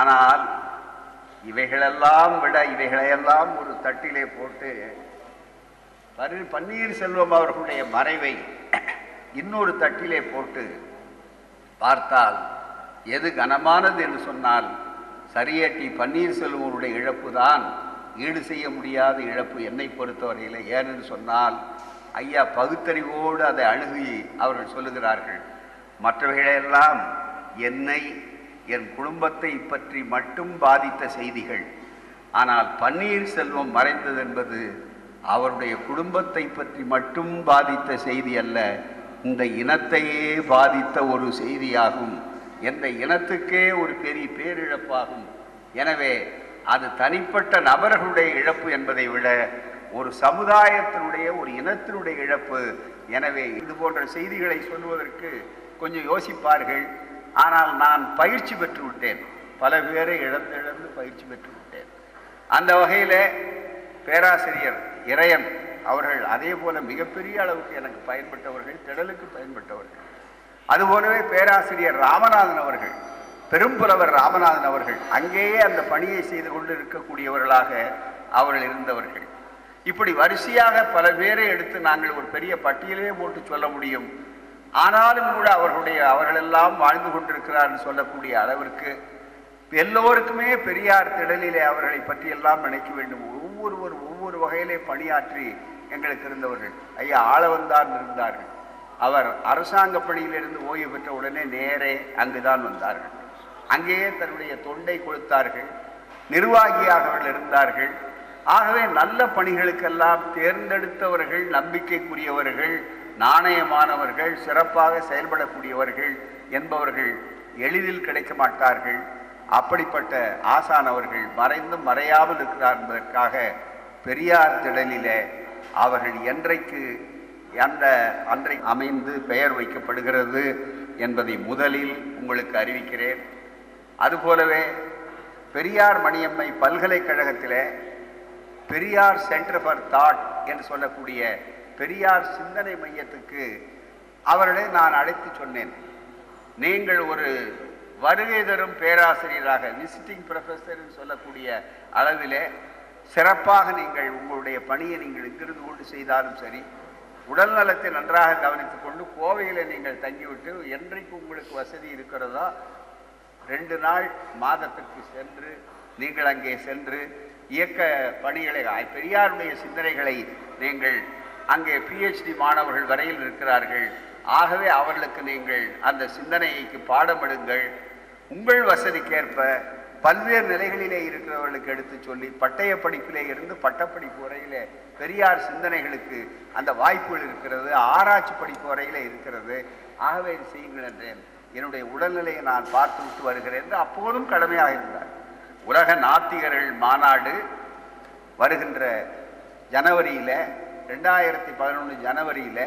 ஆனால் இவைகளெல்லாம் விட இவைகளையெல்லாம் ஒரு தட்டிலே போட்டு பன்னீர் செல்வம் அவர்களுடைய மறைவை இன்னொரு தட்டிலே போட்டு பார்த்தால் எது கனமானது என்று சொன்னால் சரியட்டி பன்னீர்செல்வமுடைய இழப்பு தான் ஈடு செய்ய முடியாத இழப்பு என்னை பொறுத்தவரையில். ஏனென்று சொன்னால் ஐயா பகுத்தறிவோடு அதை அணுகி அவர்கள் சொல்லுகிறார்கள். மற்றவைகளெல்லாம் என்னை என் குடும்பத்தை பற்றி மட்டும் பாதித்த செய்திகள். ஆனால் பன்னீர்செல்வம் மறைந்தது என்பது அவருடைய குடும்பத்தை பற்றி மட்டும் பாதித்த செய்தி அல்ல இந்த இனத்தையே பாதித்த ஒரு செய்தியாகும். எந்த இனத்துக்கே ஒரு பெரிய பேரிழப்பாகும். எனவே அது தனிப்பட்ட நபர்களுடைய இழப்பு என்பதை விட ஒரு சமுதாயத்தினுடைய ஒரு இனத்தினுடைய இழப்பு. எனவே இது போன்ற செய்திகளை சொல்வதற்கு கொஞ்சம் யோசிப்பார்கள். ஆனால் நான் பயிற்சி பெற்று விட்டேன் பல பேரை இழந்து இழந்து பயிற்சி பெற்று விட்டேன் அந்த வகையில் பேராசிரியர் இறையன் அவர்கள் அதே போல மிகப்பெரிய அளவுக்கு எனக்கு பயன்பட்டவர்கள் திடலுக்கு பயன்பட்டவர்கள். அதுபோலவே பேராசிரியர் ராமநாதன் அவர்கள் பெரும்புலவர் ராமநாதன் அவர்கள் அங்கேயே அந்த பணியை செய்து கொண்டு இருக்கக்கூடியவர்களாக அவர்கள் இருந்தவர்கள். இப்படி வரிசையாக பல பேரை எடுத்து நாங்கள் ஒரு பெரிய பட்டியலே போட்டு சொல்ல முடியும். ஆனாலும் கூட அவர்களுடைய அவர்களெல்லாம் வாழ்ந்து கொண்டிருக்கிறார்கள் சொல்லக்கூடிய அளவிற்கு எல்லோருக்குமே பெரியார் திடலிலே அவர்களை பற்றியெல்லாம் நினைக்க வேண்டும். ஒவ்வொருவர் ஒவ்வொரு வகையிலே பணியாற்றி எங்களுக்கு இருந்தவர்கள். ஐயா ஆளவந்தான் இருந்தார்கள். அவர் அரசாங்க பணியிலிருந்து ஓய்வு பெற்ற உடனே நேரே அங்குதான் வந்தார்கள். அங்கேயே தன்னுடைய தொண்டை கொடுத்தார்கள். நிர்வாகியாக அவர்கள் இருந்தார்கள். ஆகவே நல்ல பணிகளுக்கெல்லாம் தேர்ந்தெடுத்தவர்கள் நம்பிக்கைக்குரியவர்கள் நாணயமானவர்கள் சிறப்பாக செயல்படக்கூடியவர்கள் என்பவர்கள் எளிதில் கிடைக்க மாட்டார்கள். அப்படிப்பட்ட ஆசானவர்கள் மறைந்தும் மறையாமல் இருக்கிறார் என்பதற்காக பெரியார் திடலில அவர்கள் என்றைக்கு அந்த அன்றை அமைந்து பெயர் வைக்கப்படுகிறது என்பதை முதலில் உங்களுக்கு அறிவிக்கிறேன். அதுபோலவே பெரியார் மணியம்மை பல்கலைக்கழகத்தில் பெரியார் சென்டர் ஃபார் தாட் என்று சொல்லக்கூடிய பெரியார் சிந்தனை மையத்துக்கு அவர்களை நான் அழைத்து சொன்னேன். நீங்கள் ஒரு வருகை தரும் பேராசிரியராக விசிட்டிங் ப்ரொஃபஸர் சொல்லக்கூடிய அளவிலே சிறப்பாக நீங்கள் உங்களுடைய பணியை நீங்கள் இங்கிருந்து கொண்டு செய்தாலும் சரி உடல் நலத்தை நன்றாக கவனித்து கொண்டு கோவையில் நீங்கள் தங்கிவிட்டு என்றைக்கு உங்களுக்கு வசதி இருக்கிறதோ ரெண்டு நாள் மாதத்திற்கு சென்று நீங்கள் அங்கே சென்று இயக்க பணிகளை பெரியாருடைய சிந்தனைகளை நீங்கள் அங்கே பிஹெச்டி மாணவர்கள் வரையில் இருக்கிறார்கள். ஆகவே அவர்களுக்கு நீங்கள் அந்த சிந்தனைக்கு பாடமிடுங்கள் உங்கள் வசதிக்கேற்ப பல்வேறு நிலைகளிலே இருக்கிறவர்களுக்கு எடுத்து சொல்லி பட்டய படிப்பிலே இருந்து பட்டப்படிப்பு வரையிலே பெரியார் சிந்தனைகளுக்கு அந்த வாய்ப்புகள் இருக்கிறது ஆராய்ச்சி படிப்பு வரையிலே இருக்கிறது. ஆகவே செய்யுங்கள் என்றேன். என்னுடைய உடல்நிலையை நான் பார்த்து விட்டு வருகிறேன் என்று அப்போதும் கடமையாக இருந்தார். உலக நாத்திகர்கள் மாநாடு வருகின்ற ஜனவரியில் ரெண்டாயிரத்தி பதினொன்று ஜனவரியில்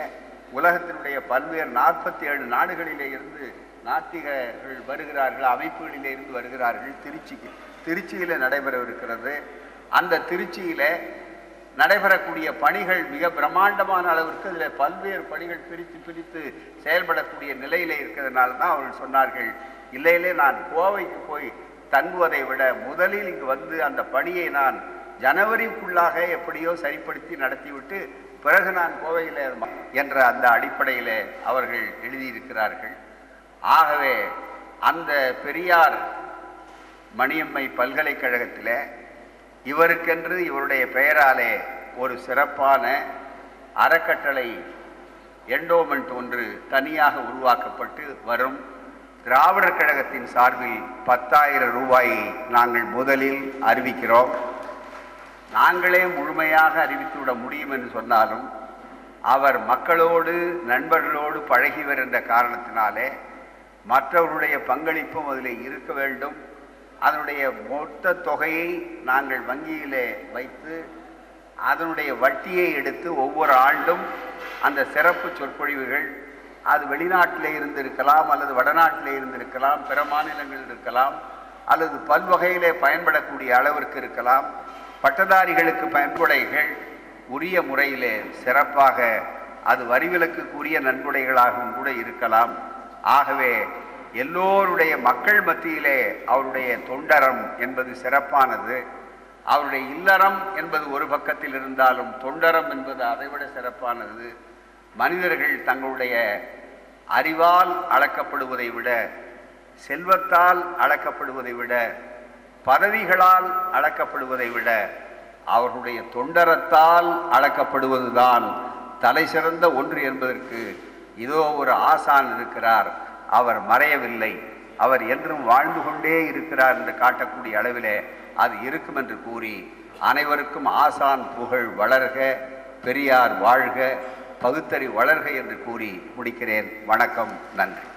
உலகத்தினுடைய பல்வேறு நாற்பத்தி ஏழு நாடுகளிலே இருந்து நாத்திகர்கள் வருகிறார்கள் அமைப்புகளிலே இருந்து வருகிறார்கள். திருச்சிக்கு திருச்சியில் நடைபெறவிருக்கிறது. அந்த திருச்சியில் நடைபெறக்கூடிய பணிகள் மிக பிரம்மாண்டமான அளவிற்கு அதில் பல்வேறு பணிகள் பிரித்து பிரித்து செயல்படக்கூடிய நிலையில் இருக்கிறதுனால தான் அவர்கள் சொன்னார்கள் இல்லையிலே நான் கோவைக்கு போய் தங்குவதை விட முதலில் இங்கு வந்து அந்த பணியை நான் ஜனவரிக்குள்ளாக எப்படியோ சரிப்படுத்தி நடத்திவிட்டு பிறகு நான் கோவையில் என்ற அந்த அடிப்படையில் அவர்கள் எழுதியிருக்கிறார்கள். ஆகவே அந்த பெரியார் மணியம்மை பல்கலைக்கழகத்தில் இவருக்கென்று இவருடைய பெயராலே ஒரு சிறப்பான அறக்கட்டளை என்டோமெண்ட் ஒன்று தனியாக உருவாக்கப்பட்டு வரும். திராவிடர் கழகத்தின் சார்பில் பத்தாயிரம் ரூபாயை நாங்கள் முதலில் அறிவிக்கிறோம். நாங்களே முழுமையாக அறிவித்துவிட முடியும் என்று சொன்னாலும் அவர் மக்களோடு நண்பர்களோடு பழகி வருகின்ற காரணத்தினாலே மற்றவருடைய பங்களிப்பும் அதில் இருக்க வேண்டும். அதனுடைய மொத்த தொகையை நாங்கள் வங்கியில் வைத்து அதனுடைய வட்டியை எடுத்து ஒவ்வொரு ஆண்டும் அந்த சிறப்பு சொற்பொழிவுகள் அது வெளிநாட்டிலே இருந்திருக்கலாம் அல்லது வடநாட்டிலே இருந்திருக்கலாம் பிற மாநிலங்களில் இருக்கலாம் அல்லது பல்வகையிலே பயன்படக்கூடிய அளவிற்கு இருக்கலாம். பட்டதாரிகளுக்கு பயன்புடைகள் உரிய முறையிலே சிறப்பாக அது வரிவிலக்குக்குரிய நன்கொடைகளாகவும் கூட இருக்கலாம். ஆகவே எல்லோருடைய மக்கள் மத்தியிலே அவருடைய தொண்டரம் என்பது சிறப்பானது. அவருடைய இல்லறம் என்பது ஒரு பக்கத்தில் இருந்தாலும் தொண்டரம் என்பது அதைவிட சிறப்பானது. மனிதர்கள் தங்களுடைய அறிவால் அளக்கப்படுவதை விட செல்வத்தால் அளக்கப்படுவதை விட பதவிகளால் அளக்கப்படுவதை விட அவர்களுடைய தொண்டரத்தால் அளக்கப்படுவதுதான் தலை சிறந்த ஒன்று என்பதற்கு இதோ ஒரு ஆசான் இருக்கிறார். அவர் மறையவில்லை. அவர் என்றும் வாழ்ந்து கொண்டே இருக்கிறார் என்று காட்டக்கூடிய அளவிலே அது இருக்கும் என்று கூறி அனைவருக்கும் ஆசான் புகழ் வளர்க பெரியார் வாழ்க பகுத்தறி வளர்க என்று கூறி முடிக்கிறேன். வணக்கம். நன்றி.